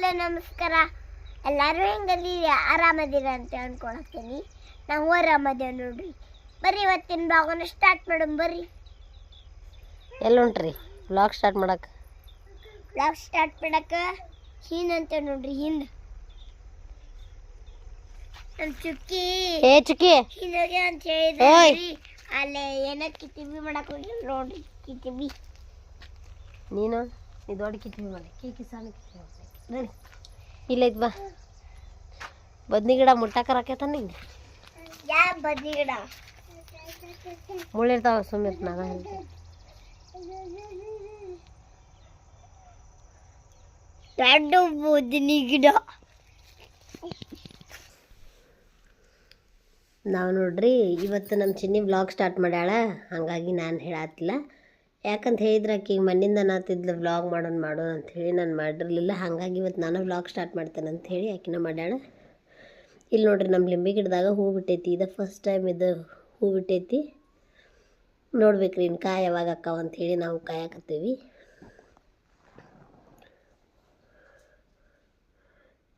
Hello ನಮಸ್ಕಾರ. ಎಲ್ಲರೂ ಹೆಂಗಲ್ಲಿ? ಆರಾಮದಿರ ಅಂತ ಅನ್ಕೊಳತ್ತೀನಿ. ನಾವು ಆರಾಮದೇವ್ ನೋಡ್ರಿ. ಬರ್ರಿ ಇವತ್ತಿನ ಭಾಗನ ಸ್ಟಾರ್ಟ್ ಮಾಡೋಣ ಬರ್ರಿ. ಎಲ್ಲುಂಟ್ರಿ ಬ್ಲಾಗ್ ಸ್ಟಾರ್ಟ್ ಮಾಡಕ್ಕೆ ಬ್ಲಾಗ್ ಸ್ಟಾರ್ಟ್ ಮಾಡಕ್ಕ ಹೀನ್ ಅಂತ ನೋಡ್ರಿ ಹಿಂದ್ ನಮ್ಮ ಚುಕ್ಕಿ. ಏ ಚುಕ್ಕಿ. ಹಿಂದೋಗಿ ಅಂತ. ಹೇಳಿದ್ರಿ ಅಲ್ಲೇ ಏನೋ ಕಿತ್ತಿಬಿ ಮಾಡಕ್ಕೆ ಹೋಗಿ ನೋಡ್ರಿ ಕಿತ್ತಿಬಿ ನೀನು? ಇದು ದೊಡ್ಡ ಕಿತ್ವಿ ಮಾಡಿ. ಕೀಕಿ ಕಿಸಾನ ಕಿತ್ವಿ ನಡಿ. ಇಲ್ಲೈತ್ ಬಾ ಬದ್ನಿ ಗಿಡ ಮುಟ್ಟಾಕರಕೈತ ನಿಂಗೆ ಯಾ ಬದ್ನಿ ಗಿಡ? ಮುಳ್ಳಿರ್ತಾವ ಸುಮಿತ್ ನಾಗ ಹೇಳ್ತೀನಿ ದೊಡ್ಡ ಬದ್ನಿ ಗಿಡ. ನಾವು ನೋಡ್ರಿ ಇವತ್ತು ನಮ್ಮ ಚಿನ್ನಿ ಬ್ಲಾಗ್ ಸ್ಟಾರ್ಟ್ ಮಾಡ್ಯಾಳ. ಹಾಗಾಗಿ ನಾನು ಹೇಳತ್ತಿಲ್ಲ ಯಾಕಂತ ಹೇಳಿದ್ರೆ ಆಕಿಗೆ ಮಣ್ಣಿಂದ ನಾತಿದ್ಲು ವ್ಲಾಗ್ ಮಾಡೋಣ ಮಾಡೋಣ ಅಂತ ಹೇಳಿ ನಾನು ಮಾಡಿರಲಿಲ್ಲ. ಹಾಗಾಗಿ ಇವತ್ತು ನಾನು ವ್ಲಾಗ್ ಸ್ಟಾರ್ಟ್ ಮಾಡ್ತೇನೆ ಅಂಥೇಳಿ ಆಕಿನ ಮಾಡ್ಯಾಳ. ಇಲ್ಲಿ ನೋಡ್ರಿ ನಮ್ಮ ಲಿಂಬೆ ಗಿಡದಾಗ ಹೂ ಬಿಟ್ಟೈತಿ. ಇದು ಫಸ್ಟ್ ಟೈಮ್ ಇದು ಹೂ ಬಿಟ್ಟೈತಿ. ನೋಡ್ಬೇಕ್ರಿ ಇನ್ನು ಕಾಯಿ ಯಾವಾಗ ಅಕ್ಕಾವ ಅಂತ ಹೇಳಿ ನಾವು ಕಾಯಕತ್ತೀವಿ.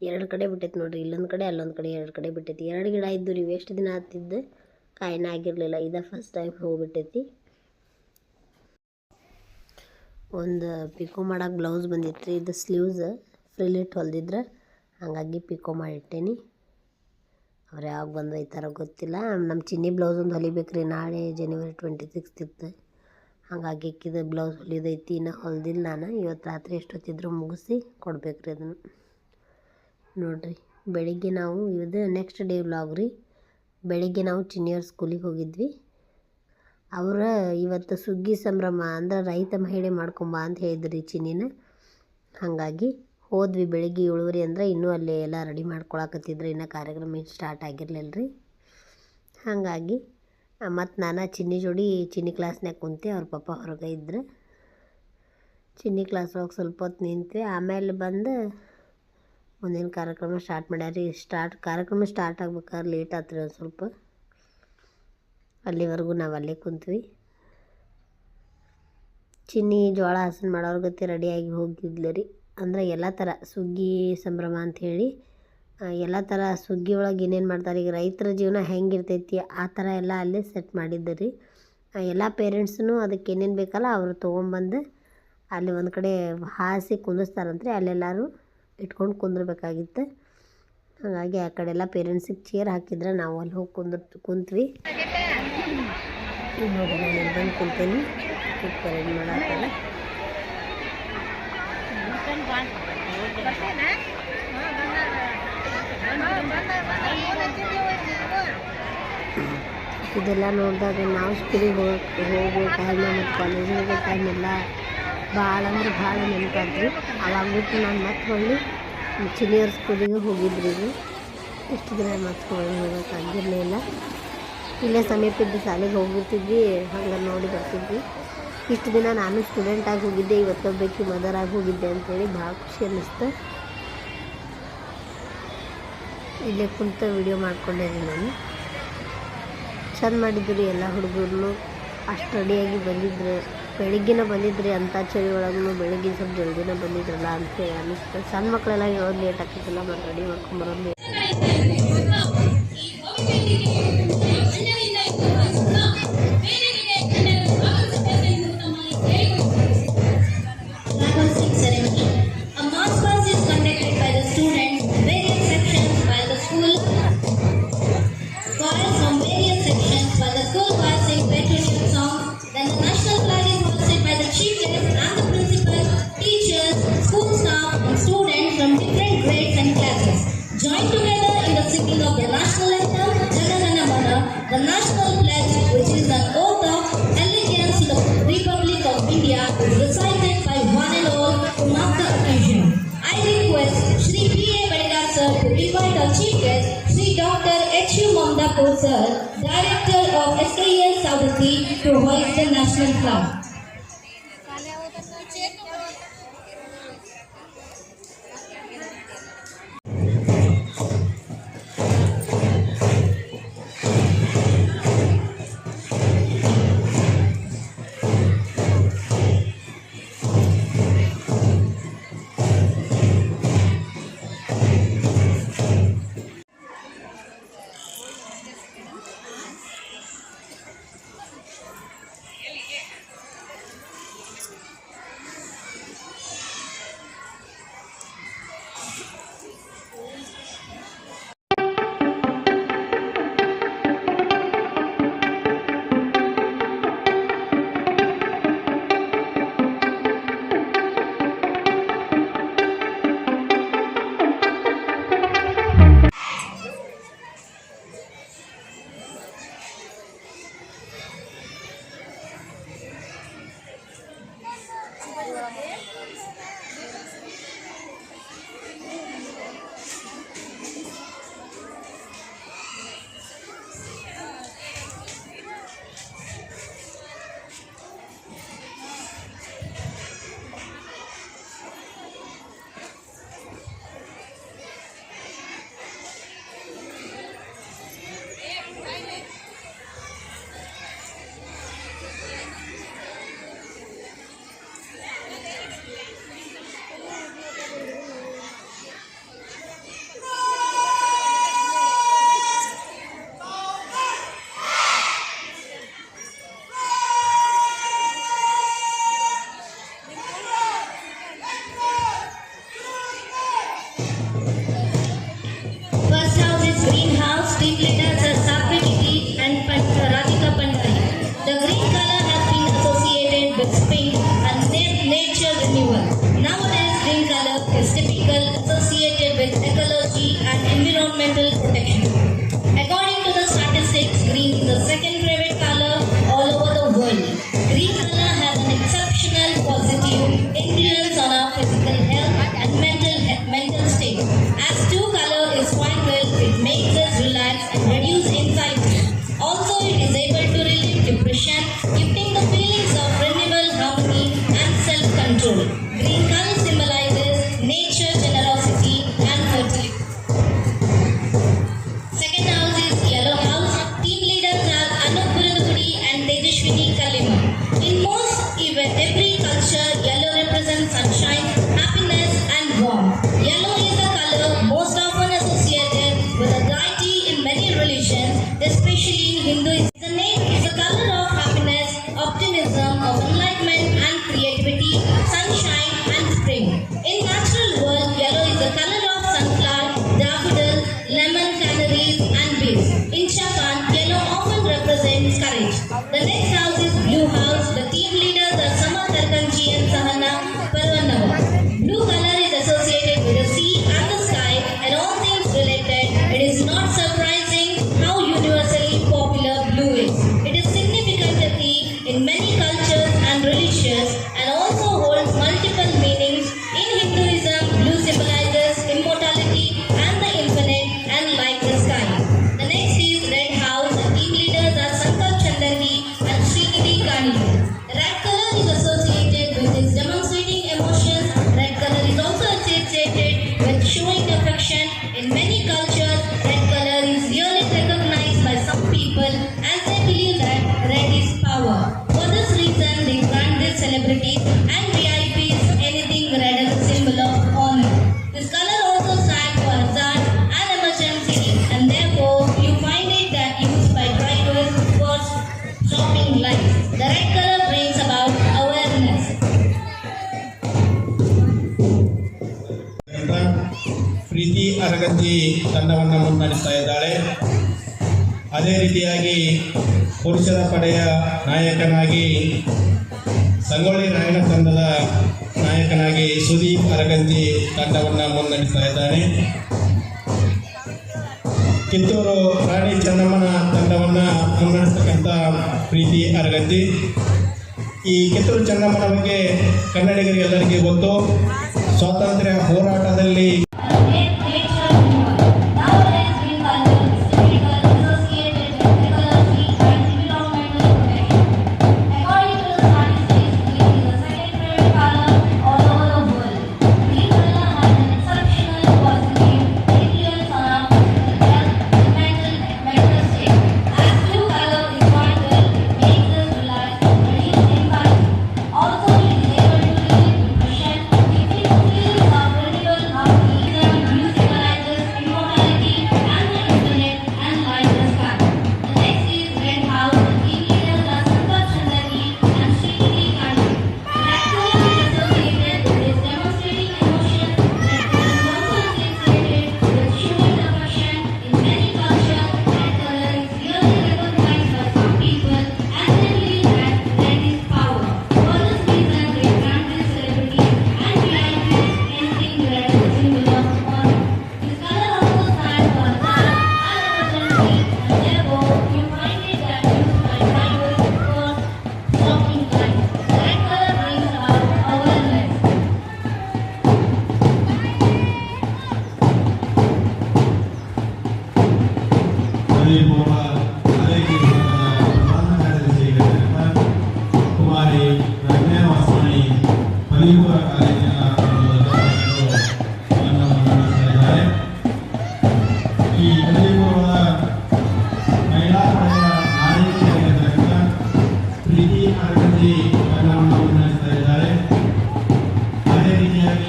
ಎರಡು ಕಡೆ ಬಿಟ್ಟೈತಿ ನೋಡ್ರಿ. ಇಲ್ಲೊಂದು ಕಡೆ, ಅಲ್ಲೊಂದು ಕಡೆ ಎರಡು ಕಡೆ ಬಿಟ್ಟೈತಿ. ಎರಡು ಗಿಡ ಇದ್ದು ರೀ ಎಷ್ಟು ದಿನ ಆಗ್ತಿದ್ದು ಕಾಯಿನ ಆಗಿರಲಿಲ್ಲ. ಇದು ಫಸ್ಟ್ ಟೈಮ್ ಹೋಗ್ಬಿಟ್ಟೈತಿ ಒಂದು ಪಿಕೋ ಮಾಡೋಕೆ ಬ್ಲೌಸ್ ಬಂದಿತ್ತು ರೀ ಇದು ಸ್ಲೀವ್ಸ್ ಫ್ರಿಲಿಟ್ ಹೊಲ್ದಿದ್ರೆ ಹಾಗಾಗಿ ಪಿಕೋ ಮಾಡಿಟ್ಟೇನಿ. ಅವ್ರು ಯಾವಾಗ ಬಂದು ಒಯ್ತಾರೋ ಗೊತ್ತಿಲ್ಲ. ನಮ್ಮ ಚಿನ್ನಿ ಬ್ಲೌಸ್ ಒಂದು ಹೊಲಿಬೇಕು ರೀ ನಾಳೆ ಜನವರಿ ಟ್ವೆಂಟಿ ಸಿಕ್ಸ್ ಇತ್ತು. ಹಾಗಾಗಿ ಇಕ್ಕಿದ ಬ್ಲೌಸ್ ಹೊಲಿದೈತಿ. ಇನ್ನು ಹೊಲ್ದಿಲ್ಲ ನಾನು. ಇವತ್ತು ರಾತ್ರಿ ಎಷ್ಟೊತ್ತಿದ್ರು ಮುಗಿಸಿ ಕೊಡ್ಬೇಕು ರೀ ಅದನ್ನು. ನೋಡಿರಿ. ಬೆಳಿಗ್ಗೆ ನಾವು, ಇದು ನೆಕ್ಸ್ಟ್ ಡೇ ಬ್ಲಾಗ್ ರೀ. ಬೆಳಿಗ್ಗೆ ನಾವು ಚಿನ್ನಿಯವ್ರ ಸ್ಕೂಲಿಗೆ ಹೋಗಿದ್ವಿ. ಅವ್ರ ಇವತ್ತು ಸುಗ್ಗಿ ಸಂಭ್ರಮ ಅಂದ್ರೆ ರೈತ ಮಹಿಳೆ ಮಾಡ್ಕೊಂಬ ಅಂತ ಹೇಳಿದ್ರಿ ಚಿನ್ನಿನ. ಹಾಗಾಗಿ ಹೋದ್ವಿ ಬೆಳಿಗ್ಗೆ ಇಳುವರಿ ಅಂದ್ರೆ ಇನ್ನೂ ಅಲ್ಲಿ ಎಲ್ಲ ರೆಡಿ ಮಾಡ್ಕೊಳಕತ್ತಿದ್ರು. ಇನ್ನೂ ಕಾರ್ಯಕ್ರಮ ಏನು ಸ್ಟಾರ್ಟ್ ಆಗಿರಲಿಲ್ಲ ರೀ ಹಾಗಾಗಿ ಮತ್ತು ನಾನು ಚಿನ್ನಿ ಜೋಡಿ ಚಿನ್ನಿ ಕ್ಲಾಸ್ನಾಗ ಕುಂತೆ ಅವ್ರ ಪಪ್ಪ ಹೊರಗೆ ಇದ್ರು. ಚಿನ್ನಿ ಕ್ಲಾಸ್ ಒಳಗೆ ಸ್ವಲ್ಪ ಹೊತ್ತು ನಿಂತೆ ಆಮೇಲೆ ಬಂದು ಮುಂದಿನ ಕಾರ್ಯಕ್ರಮ ಸ್ಟಾರ್ಟ್ ಮಾಡ್ಯಾರ. ಸ್ಟಾರ್ಟ್ ಕಾರ್ಯಕ್ರಮ ಸ್ಟಾರ್ಟ್ ಆಗ್ಬೇಕಾದ್ರೆ ಲೇಟ್ ಆತ್ರಿ ಒಂದು ಸ್ವಲ್ಪ. ಅಲ್ಲಿವರೆಗೂ ನಾವು ಅಲ್ಲೇ ಕುಂತ್ವಿ. ಚಿನ್ನಿ ಜೋಳ ಹಸನ್ ಮಾಡೋರ ಗತಿ ರೆಡಿಯಾಗಿ ಹೋಗಿದ್ಲು ರೀ. ಅಂದ್ರೆ ಎಲ್ಲ ಥರ ಸುಗ್ಗಿ ಸಂಭ್ರಮ ಅಂಥೇಳಿ ಎಲ್ಲ ಥರ ಸುಗ್ಗಿ ಒಳಗೆ ಏನೇನು ಮಾಡ್ತಾರೆ, ಈಗ ರೈತರ ಜೀವನ ಹೆಂಗಿರ್ತೈತಿ ಆ ಥರ ಎಲ್ಲ ಅಲ್ಲೇ ಸೆಟ್ ಮಾಡಿದ್ದು ರೀ. ಎಲ್ಲ ಪೇರೆಂಟ್ಸೂ ಅದಕ್ಕೆ ಏನೇನು ಬೇಕಲ್ಲ ಅವರು ತೊಗೊಂಬಂದು ಅಲ್ಲಿ ಒಂದು ಕಡೆ ಹಾಸಿ ಕುಂದಿಸ್ತಾರಂತ್ರಿ ಅಲ್ಲೆಲ್ಲರೂ ಇಟ್ಕೊಂಡು ಕುಂದಿರ್ಬೇಕಾಗಿತ್ತು. ಹಾಗಾಗಿ ಆ ಕಡೆ ಎಲ್ಲ ಪೇರೆಂಟ್ಸಿಗೆ ಚೇರ್ ಹಾಕಿದ್ರೆ ನಾವು ಅಲ್ಲಿ ಹೋಗಿ ಕುಂದ್ರ, ಕುಂತ್ವಿ. ನೋಡಿ ನಾನು ಬಂದು ಕುಂತೀನಿ ಈಗ ಪರೇಡ್ ಮಾಡಾಕಲ್ಲ ಇದೆಲ್ಲ ನೋಡಿದಾಗ ನಾವು ಸ್ಕೂಲಿಗೆ ಹೋಗಕ್ಕೆ ಹೋಗೋ ಟೈಮ್ ಮತ್ತು ಕಾಲೇಜಿಗೆ ಹೋಗೋ ಟೈಮ್ ಎಲ್ಲ ಭಾಳ ಅಂದ್ರೆ ಭಾಳ ನೆನಪಾದ್ರಿ ಅವಾಗ ಬಿಟ್ಟು ನಾನು ಮತ್ತೆ ಹೊಳ್ಳಿ ಜೂನಿಯರ್ ಸ್ಕೂಲಿಗೆ ಹೋಗಿದ್ರಿ. ಇಷ್ಟು ದಿನ ಮತ್ತೆ ಹೊಳ್ಳಿ ಹೋಗೋಕ್ಕಾಗಿರಲಿಲ್ಲ ಇಲ್ಲೇ ಸಮೀಪದ ಶಾಲೆಗೆ ಹೋಗಿರ್ತಿದ್ವಿ ಹಂಗೆ ನೋಡಿ ಬರ್ತಿದ್ವಿ. ಇಷ್ಟು ದಿನ ನಾನು ಸ್ಟೂಡೆಂಟಾಗಿ ಹೋಗಿದ್ದೆ ಇವತ್ತೊಬ್ಬಕ್ಕೆ ಮದರ್ ಆಗಿ ಹೋಗಿದ್ದೆ ಅಂತೇಳಿ ಭಾಳ ಖುಷಿ ಅನ್ನಿಸ್ತು. ಇಲ್ಲೇ ಕುಂತ ವಿಡಿಯೋ ಮಾಡ್ಕೊಂಡೇನಿ ನಾನು. ಚೆಂದ ಮಾಡಿದ್ರಿ ಎಲ್ಲ ಹುಡುಗರು ಅಷ್ಟು ರೆಡಿಯಾಗಿ ಬಂದಿದ್ರು. ಬೆಳಿಗ್ಗೆನ ಬಂದಿದ್ರಿ ಅಂಥ ಚಳಿ ಒಳಗೂ ಬೆಳಿಗ್ಗೆ ಸ್ವಲ್ಪ ಜಲ್ದಿನ ಬಂದಿದ್ರಲ್ಲ ಅಂತೇಳಿ ಅನ್ನಿಸ್ತು. ಸಣ್ಣ ಮಕ್ಕಳೆಲ್ಲ ಹೇಳೋದು ಲೇಟ್ ಆಗ್ತಿದ್ದಿಲ್ಲ ಮತ್ತು ರೆಡಿ ಮಾಡ್ಕೊಂಬರೋದು sir, Director of SKS Saudati, to hoist the national flag. lifting the feet Marcelo, dishes ಅದೇ ರೀತಿಯಾಗಿ ಪುರುಷರ ಪಡೆಯ ನಾಯಕನಾಗಿ, ಸಂಗೊಳ್ಳಿ ರಾಯಣ ತಂಡದ ನಾಯಕನಾಗಿ ಸುದೀಪ್ ಅರಗಂಜಿ ತಂಡವನ್ನು ಮುನ್ನಡೆಸ್ತಾ ಇದ್ದಾನೆ. ಕಿತ್ತೂರು ರಾಣಿ ಚೆನ್ನಮ್ಮನ ತಂಡವನ್ನು ಮುನ್ನಡೆಸ್ತಕ್ಕಂಥ ಪ್ರೀತಿ ಅರಗಂಜಿ. ಈ ಕಿತ್ತೂರು ಚೆನ್ನಮ್ಮನ ಬಗ್ಗೆ ಕನ್ನಡಿಗರಿಗೆಲ್ಲರಿಗೂ ಗೊತ್ತು. ಸ್ವಾತಂತ್ರ್ಯ ಹೋರಾಟದಲ್ಲಿ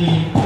Thank you.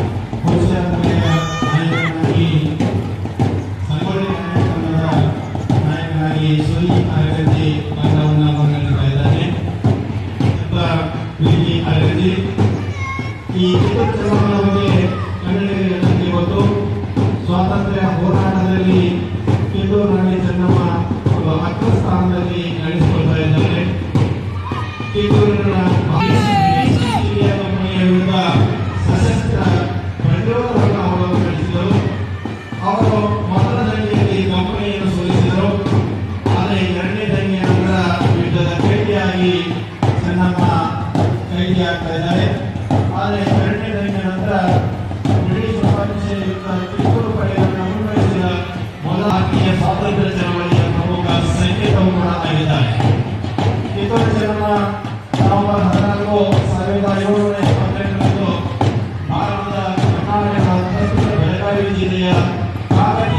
ಜಿಲ್ಲೆಯ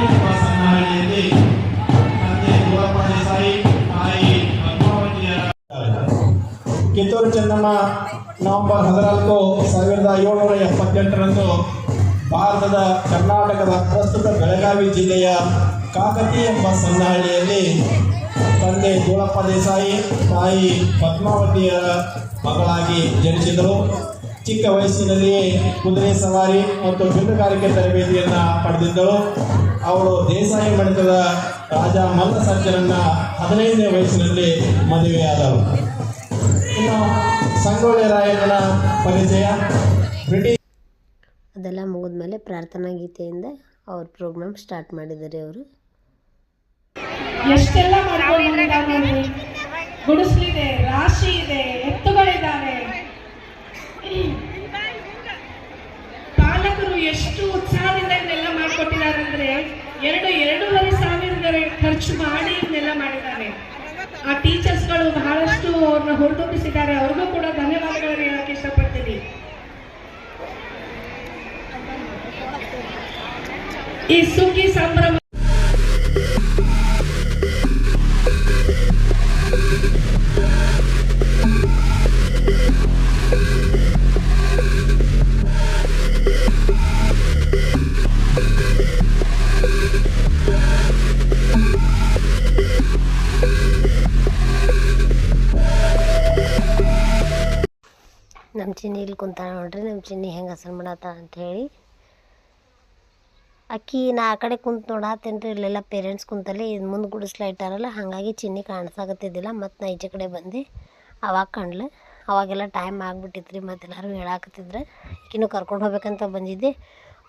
ಎಂಬ ಸಣ್ಣಹಳ್ಳಿಯಲ್ಲಿ ತಂದೆ ತಾಯಿ ಪದ್ಮಾವತಿಯರ ಕಿತ್ತೂರು ಚೆನ್ನಮ್ಮ ನವೆಂಬರ್ ಹದಿನಾಲ್ಕು ಸಾವಿರದ ಏಳುನೂರ ಎಪ್ಪತ್ತೆಂಟರಂದು ಭಾರತದ ಕರ್ನಾಟಕದ ಪ್ರಸ್ತುತ ಬೆಳಗಾವಿ ಜಿಲ್ಲೆಯ ಕಾಕತಿ ಎಂಬ ಸನ್ನಹಳ್ಳಿಯಲ್ಲಿ ತಂದೆ ಗೋಳಪ್ಪ ದೇಸಾಯಿ, ತಾಯಿ ಪದ್ಮಾವತಿಯರ ಮಗಳಾಗಿ ಜನಿಸಿದರು. ಚಿಕ್ಕ ವಯಸ್ಸಿನಲ್ಲಿಯೇ ಕುದುರೆ ಸವಾರಿ ಮತ್ತು ಬಿಲ್ಲುಗಾರಿಕೆ ತರಬೇತಿಯನ್ನ ಪಡೆದಿದ್ದಳು. ಅವಳು ದೇಸಾಯಿ ಮಠದ ರಾಜ ಮಲ್ಲ ಸಜ್ಜನನ್ನ ಹದಿನೈದನೇ ವಯಸ್ಸಿನಲ್ಲಿ ಮದುವೆಯಾದಳು ಇನ್ನು ಸಂಗೊಳ್ಳಿ ರಾಯಣ್ಣನ ಪರಿಚಯ. ಬ್ರಿಟಿಷ್ ಅದೆಲ್ಲ ಮುಗಿದ್ಮೇಲೆ ಪ್ರಾರ್ಥನಾ ಗೀತೆಯಿಂದ ಅವ್ರ ಪ್ರೋಗ್ರಾಮ್ ಸ್ಟಾರ್ಟ್ ಮಾಡಿದ್ದಾರೆ ಅವರು. ಎಷ್ಟೆಲ್ಲ ಗುಡಿಸ್ಲಿದೆ ರಾಶಿ ಇದೆ ಎತ್ತುಗಳಿದ್ದಾವೆ ಪಾಲಕರು ಎಷ್ಟು ಉತ್ಸಾಹದಿಂದ ಇದನ್ನೆಲ್ಲ ಮಾಡಿಕೊಟ್ಟಿದ್ದಾರೆ ಅಂದ್ರೆ ಎರಡು ಎರಡೂವರೆ ಸಾವಿರ ಖರ್ಚು ಮಾಡಿ ಇದನ್ನೆಲ್ಲ ಮಾಡಿದ್ದಾರೆ. ಆ ಟೀಚರ್ಸ್ಗಳು ಬಹಳಷ್ಟು ಅವ್ರನ್ನ ಹುರಿದುಂಬಿಸಿದ್ದಾರೆ ಅವ್ರಿಗೂ ಕೂಡ ಧನ್ಯವಾದಗಳನ್ನು ಹೇಳಕ್ಕೆ ಇಷ್ಟಪಡ್ತೀನಿ. ಈ ಸುಗ್ಗಿ ಸಂಭ್ರಮ ಚಿನ್ನಿ ಇಲ್ಲಿ ಕುಂತಾಳ ನೋಡ್ರಿ ನಮ್ಮ ಚಿನ್ನಿ ಹೆಂಗೆ ಹಸನ್ ಮಾಡತ್ತಾಳ ಅಂಥೇಳಿ ಅಕ್ಕಿ ನಾ ಆ ಕಡೆ ಕುಂತು ನೋಡಾತೇನ್ರಿ, ಇಲ್ಲೆಲ್ಲ ಪೇರೆಂಟ್ಸ್ ಕುಂತಲ್ಲಿ ಇದು ಮುಂದೆ ಗುಡಿಸ್ಲ ಇಟ್ಟಾರಲ್ಲ, ಹಾಗಾಗಿ ಚಿನ್ನಿ ಕಾಣಿಸಾಕತ್ತಿದ್ದಿಲ್ಲ ಮತ್ತು ನಾ ಈಚೆ ಕಡೆ ಬಂದು. ಅವಾಗ ಕಂಡ್ಲು ಅವಾಗೆಲ್ಲ ಟೈಮ್ ಆಗ್ಬಿಟ್ಟಿತ್ತು ರೀ ಮತ್ತು ಎಲ್ಲರೂ ಹೇಳಾಕತ್ತಿದ್ರೆ. ಈಕಿನೂ ಕರ್ಕೊಂಡು ಹೋಗ್ಬೇಕಂತ ಬಂದಿದ್ದೆ.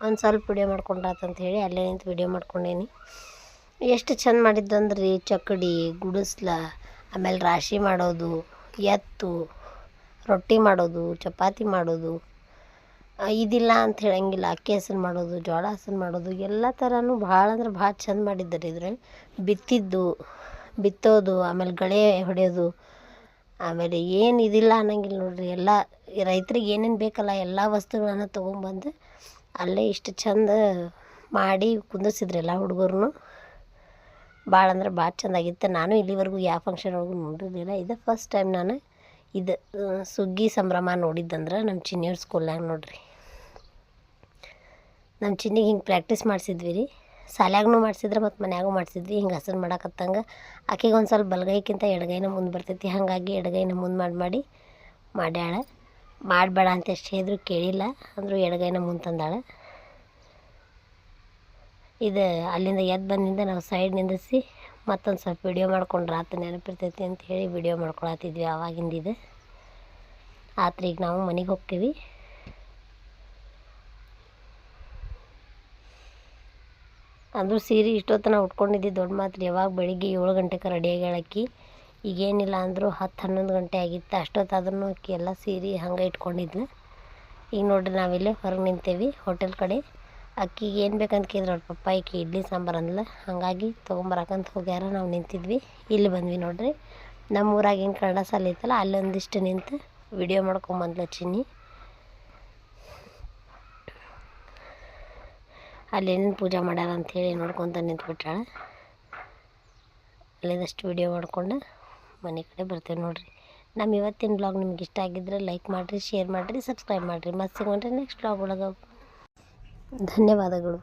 ಒಂದು ಸ್ವಲ್ಪ ವಿಡಿಯೋ ಮಾಡ್ಕೊಂಡ್ರಾತಂತ ಹೇಳಿ ಅಲ್ಲೇ ನಿಂತು ವಿಡಿಯೋ ಮಾಡ್ಕೊಂಡೇನಿ. ಎಷ್ಟು ಚಂದ ಮಾಡಿದ್ದು ಅಂದ್ರೆ ಚಕ್ಕಡಿ ಗುಡಿಸ್ಲ, ಆಮೇಲೆ ರಾಶಿ ಮಾಡೋದು, ಎತ್ತು. ರೊಟ್ಟಿ ಮಾಡೋದು, ಚಪಾತಿ ಮಾಡೋದು ಇದಿಲ್ಲ ಅಂತ ಹೇಳಂಗಿಲ್ಲ. ಅಕ್ಕಿ ಹಸನ್ ಮಾಡೋದು, ಜೋಳ ಹಸನ್ ಮಾಡೋದು, ಎಲ್ಲ ಥರನೂ ಭಾಳ ಅಂದ್ರೆ ಭಾಳ ಚಂದ ಮಾಡಿದ್ದಾರೆ ಇದ್ರಲ್ಲಿ. ಬಿತ್ತಿದ್ದು, ಬಿತ್ತೋದು, ಆಮೇಲೆ ಗಳೆ ಹೊಡೆಯೋದು, ಆಮೇಲೆ ಏನು ಇದಿಲ್ಲ ಅನ್ನಂಗಿಲ್ಲ ನೋಡಿರಿ. ಎಲ್ಲ ರೈತರಿಗೆ ಏನೇನು ಬೇಕಲ್ಲ, ಎಲ್ಲ ವಸ್ತುಗಳನ್ನು ತೊಗೊಂಬಂದು ಅಲ್ಲೇ ಇಷ್ಟು ಚಂದ ಮಾಡಿ ಕುಂದಿಸಿದ್ರು ಎಲ್ಲ ಹುಡುಗರು ಭಾಳ ಅಂದ್ರೆ ಭಾಳ ಚಂದಾಗಿತ್ತು. ನಾನು ಇಲ್ಲಿವರೆಗೂ ಯಾವ ಫಂಕ್ಷನ್ ಒಳಗೂ ನೋಡಿರಲಿಲ್ಲ. ಇದೇ ಫಸ್ಟ್ ಟೈಮ್ ನಾನು ಇದು ಸುಗ್ಗಿ ಸಂಭ್ರಮ ನೋಡಿದ್ದಂದ್ರೆ ನಮ್ಮ ಚಿನ್ನಿಯವ್ರ ಸ್ಕೂಲ್ನಾಗ ನೋಡ್ರಿ. ನಮ್ಮ ಚಿನ್ನಿಗೆ ಹಿಂಗೆ ಪ್ರಾಕ್ಟೀಸ್ ಮಾಡಿಸಿದ್ವಿ ರೀ. ಶಾಲ್ಯಾಗೂ ಮಾಡಿಸಿದ್ರೆ ಮತ್ತು ಮನ್ಯಾಗೂ ಮಾಡಿಸಿದ್ವಿ. ಹಿಂಗೆ ಹಸನ್ ಮಾಡಕತ್ತಂಗೆ ಆಕೆಗೆ ಒಂದು ಸ್ವಲ್ಪ ಬಲಗೈಕ್ಕಿಂತ ಎಡಗೈನ ಮುಂದೆ ಬರ್ತೈತಿ. ಹಾಗಾಗಿ ಎಡಗೈನ ಮುಂದೆ ಮಾಡಿ ಮಾಡಿ ಮಾಡ್ಯಾಳ. ಮಾಡಬೇಡ ಅಂತ ಎಷ್ಟು ಹೇಳಿದ್ರು ಕೇಳಿಲ್ಲ. ಅಂದರೂ ಎಡಗೈನ ಮುಂದೆ ತಂದಾಳ. ಇದು ಅಲ್ಲಿಂದ ಎದ್ದು ಬಂದಿಂದ ನಾವು ಸೈಡ್ ನಿಂದಿಸಿ ಮತ್ತೊಂದು ಸ್ವಲ್ಪ ವಿಡಿಯೋ ಮಾಡ್ಕೊಂಡ್ರೆ ಆತ ನೆನಪಿರ್ತೈತಿ ಅಂತ ಹೇಳಿ ವಿಡಿಯೋ ಮಾಡ್ಕೊಳತ್ತಿದ್ವಿ ಆವಾಗಿಂದ ಇದು. ಆತ್ರಿ ಈಗ ನಾವು ಮನೆಗೆ ಹೋಗ್ತೀವಿ. ಅಂದರೂ ಸೀರೆ ಇಷ್ಟೊತ್ತನ ಉಟ್ಕೊಂಡಿದ್ದೆ ದೊಡ್ಡ ಮಾತ್ರ ಯಾವಾಗ ಬೆಳಿಗ್ಗೆ ಏಳು ಗಂಟೆಗೆ ರೆಡಿಯಾಗಿ ಹೇಳಕ್ಕಿ. ಈಗೇನಿಲ್ಲ ಅಂದರೂ ಹತ್ತು ಹನ್ನೊಂದು ಗಂಟೆ ಆಗಿತ್ತು ಅಷ್ಟೊತ್ತಾದ್ರೂ ಅಕ್ಕಿ ಎಲ್ಲ ಸೀರೆ ಹಂಗೆ ಇಟ್ಕೊಂಡಿದ್ಲು. ಈಗ ನೋಡ್ರಿ ನಾವಿಲ್ಲೇ ಹೊರಗೆ ನಿಂತೇವಿ, ಹೋಟೆಲ್ ಕಡೆ. ಅಕ್ಕಿಗೆ ಏನು ಬೇಕಂತ ಕೇಳಿದ್ರು ಅವ್ರ ಪಪ್ಪ, ಈಕಿ ಇಡ್ಲಿ ಸಾಂಬಾರು ಅಂದ್ಲ. ಹಾಗಾಗಿ ತೊಗೊಂಬರಕಂತ ಹೋಗ್ಯಾರ, ನಾವು ನಿಂತಿದ್ವಿ. ಇಲ್ಲಿ ಬಂದ್ವಿ ನೋಡ್ರಿ. ನಮ್ಮ ಊರಾಗ ಏನು ಕನ್ನಡ ಸಾಲ ಐತಲ್ಲ ಅಲ್ಲೊಂದಿಷ್ಟು ನಿಂತು ವಿಡಿಯೋ ಮಾಡ್ಕೊಂಬಂದ್ಲ ಚಿನ್ನಿ. ಅಲ್ಲಿ ಏನೇನು ಪೂಜೆ ಮಾಡ್ಯಾರ ಅಂಥೇಳಿ ನೋಡ್ಕೊತ ನಿಂತ್ಬಿಟ್ಟಾಳ. ಅಲ್ಲಿದಷ್ಟು ವಿಡಿಯೋ ಮಾಡ್ಕೊಂಡು ಮನೆ ಕಡೆ ಬರ್ತೇವೆ ನೋಡ್ರಿ. ನಮ್ಮ ಇವತ್ತಿನ ಬ್ಲಾಗ್ ನಿಮ್ಗೆ ಇಷ್ಟ ಆಗಿದ್ರೆ ಲೈಕ್ ಮಾಡಿರಿ ಶೇರ್ ಮಾಡಿರಿ ಸಬ್ಸ್ಕ್ರೈಬ್ ಮಾಡಿರಿ. ಮತ್ತೆ ಸಿಗೋಣ್ರಿ ನೆಕ್ಸ್ಟ್ ಬ್ಲಾಗ್ ಒಳಗೆ. ಧನ್ಯವಾದಗಳು.